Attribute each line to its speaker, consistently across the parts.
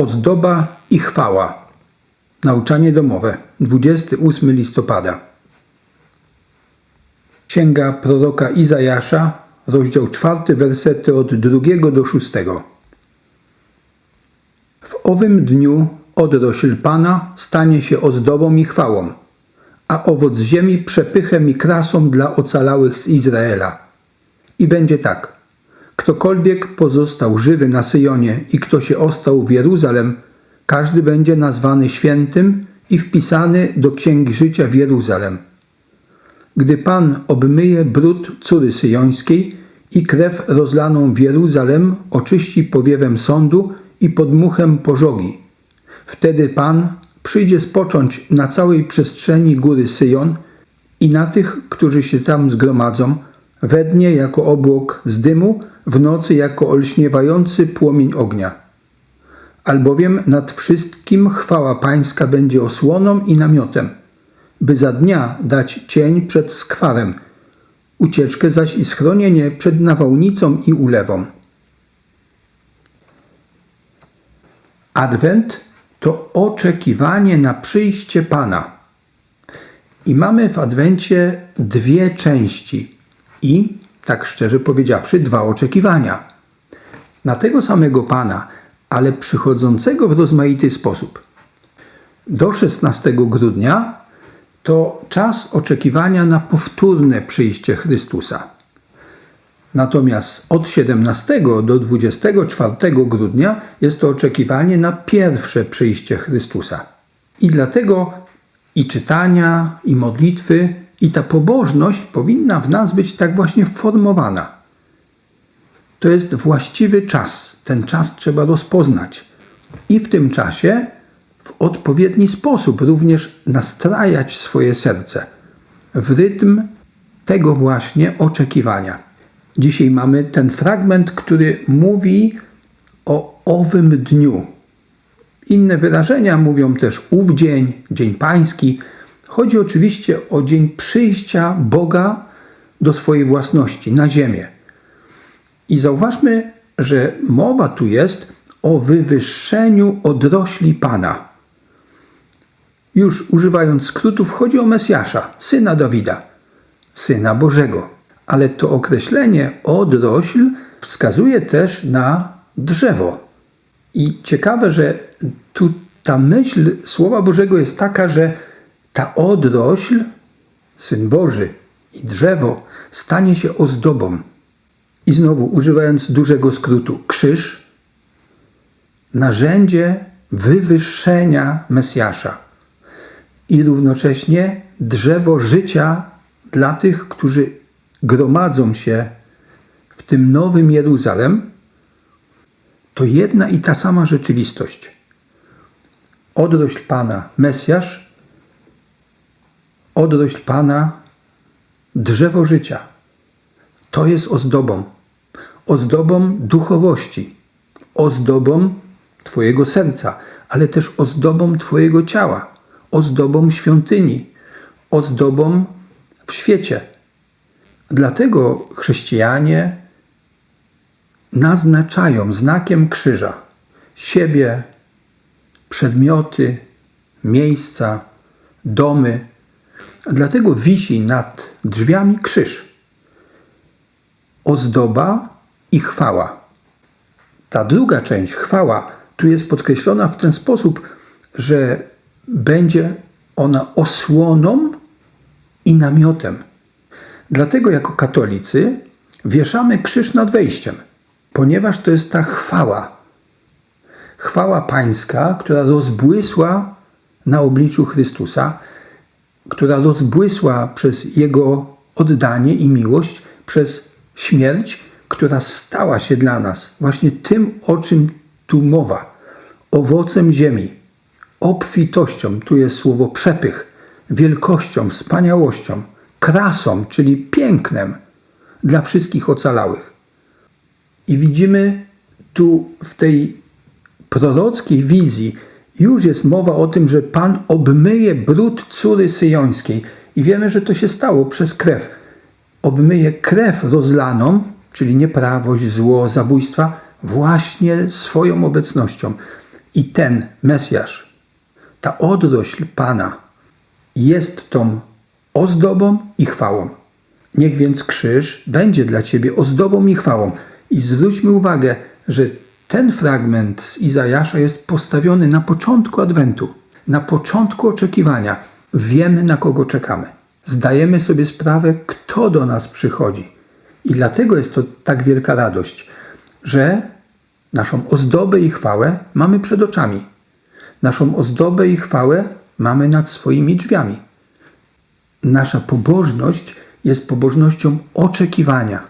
Speaker 1: Ozdoba i chwała. Nauczanie domowe. 28 listopada. Księga proroka Izajasza, rozdział 4, wersety od 2 do 6. W owym dniu odrośl Pana stanie się ozdobą i chwałą, a owoc ziemi przepychem i krasą dla ocalałych z Izraela. I będzie tak. Ktokolwiek pozostał żywy na Syjonie i kto się ostał w Jeruzalem, każdy będzie nazwany świętym i wpisany do księgi życia w Jeruzalem. Gdy Pan obmyje brud córy syjońskiej i krew rozlaną w Jeruzalem oczyści powiewem sądu i podmuchem pożogi, wtedy Pan przyjdzie spocząć na całej przestrzeni góry Syjon i na tych, którzy się tam zgromadzą, we dnie jako obłok z dymu, w nocy jako olśniewający płomień ognia. Albowiem nad wszystkim chwała Pańska będzie osłoną i namiotem, by za dnia dać cień przed skwarem, ucieczkę zaś i schronienie przed nawałnicą i ulewą. Adwent to oczekiwanie na przyjście Pana. I mamy w Adwencie dwie części i, tak szczerze powiedziawszy, dwa oczekiwania. Na tego samego Pana, ale przychodzącego w rozmaity sposób. Do 16 grudnia to czas oczekiwania na powtórne przyjście Chrystusa. Natomiast od 17 do 24 grudnia jest to oczekiwanie na pierwsze przyjście Chrystusa. I dlatego i czytania, i modlitwy, i ta pobożność powinna w nas być tak właśnie formowana. To jest właściwy czas. Ten czas trzeba rozpoznać. I w tym czasie w odpowiedni sposób również nastrajać swoje serce w rytm tego właśnie oczekiwania. Dzisiaj mamy ten fragment, który mówi o owym dniu. Inne wyrażenia mówią też ów dzień, dzień pański. Chodzi oczywiście o dzień przyjścia Boga do swojej własności na ziemię. I zauważmy, że mowa tu jest o wywyższeniu odrośli Pana. Już używając skrótów, chodzi o Mesjasza, syna Dawida, syna Bożego. Ale to określenie odrośl wskazuje też na drzewo. I ciekawe, że tu ta myśl Słowa Bożego jest taka, że ta odrośl, syn Boży i drzewo stanie się ozdobą. I znowu, używając dużego skrótu, krzyż, narzędzie wywyższenia Mesjasza i równocześnie drzewo życia dla tych, którzy gromadzą się w tym nowym Jeruzalem, to jedna i ta sama rzeczywistość. Odrośl Pana Mesjasz, odrośl Pana drzewo życia. To jest ozdobą. Ozdobą duchowości, ozdobą Twojego serca, ale też ozdobą Twojego ciała, ozdobą świątyni, ozdobą w świecie. Dlatego chrześcijanie naznaczają znakiem krzyża siebie, przedmioty, miejsca, domy. Dlatego wisi nad drzwiami krzyż. Ozdoba i chwała. Ta druga część, chwała, tu jest podkreślona w ten sposób, że będzie ona osłoną i namiotem. Dlatego jako katolicy wieszamy krzyż nad wejściem, ponieważ to jest ta chwała. Chwała Pańska, która rozbłysła na obliczu Chrystusa, która rozbłysła przez Jego oddanie i miłość, przez śmierć, która stała się dla nas właśnie tym, o czym tu mowa, owocem ziemi, obfitością, tu jest słowo przepych, wielkością, wspaniałością, krasą, czyli pięknem dla wszystkich ocalałych. I widzimy tu w tej prorockiej wizji już jest mowa o tym, że Pan obmyje brud córy syjońskiej. I wiemy, że to się stało przez krew. Obmyje krew rozlaną, czyli nieprawość, zło, zabójstwa, właśnie swoją obecnością. I ten Mesjasz, ta odrośl Pana jest tą ozdobą i chwałą. Niech więc krzyż będzie dla Ciebie ozdobą i chwałą. I zwróćmy uwagę, że ten fragment z Izajasza jest postawiony na początku Adwentu, na początku oczekiwania. Wiemy, na kogo czekamy. Zdajemy sobie sprawę, kto do nas przychodzi. I dlatego jest to tak wielka radość, że naszą ozdobę i chwałę mamy przed oczami. Naszą ozdobę i chwałę mamy nad swoimi drzwiami. Nasza pobożność jest pobożnością oczekiwania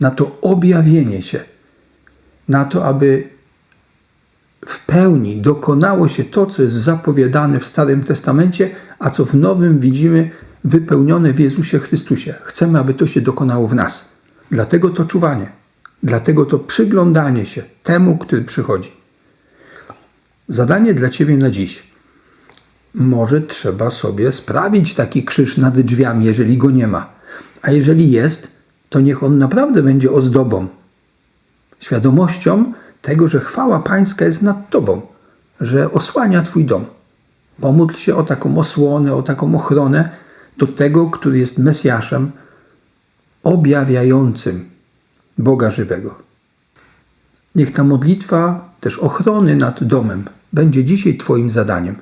Speaker 1: na to objawienie się, na to, aby w pełni dokonało się to, co jest zapowiadane w Starym Testamencie, a co w Nowym widzimy wypełnione w Jezusie Chrystusie. Chcemy, aby to się dokonało w nas. Dlatego to czuwanie, dlatego to przyglądanie się temu, który przychodzi. Zadanie dla Ciebie na dziś. Może trzeba sobie sprawić taki krzyż nad drzwiami, jeżeli go nie ma. A jeżeli jest, to niech on naprawdę będzie ozdobą, świadomością tego, że chwała Pańska jest nad Tobą, że osłania Twój dom. Pomódl się o taką osłonę, o taką ochronę do tego, który jest Mesjaszem objawiającym Boga żywego. Niech ta modlitwa też ochrony nad domem będzie dzisiaj Twoim zadaniem.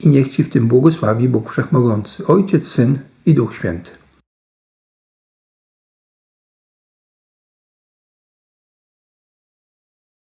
Speaker 1: I niech Ci w tym błogosławi Bóg Wszechmogący, Ojciec, Syn i Duch Święty.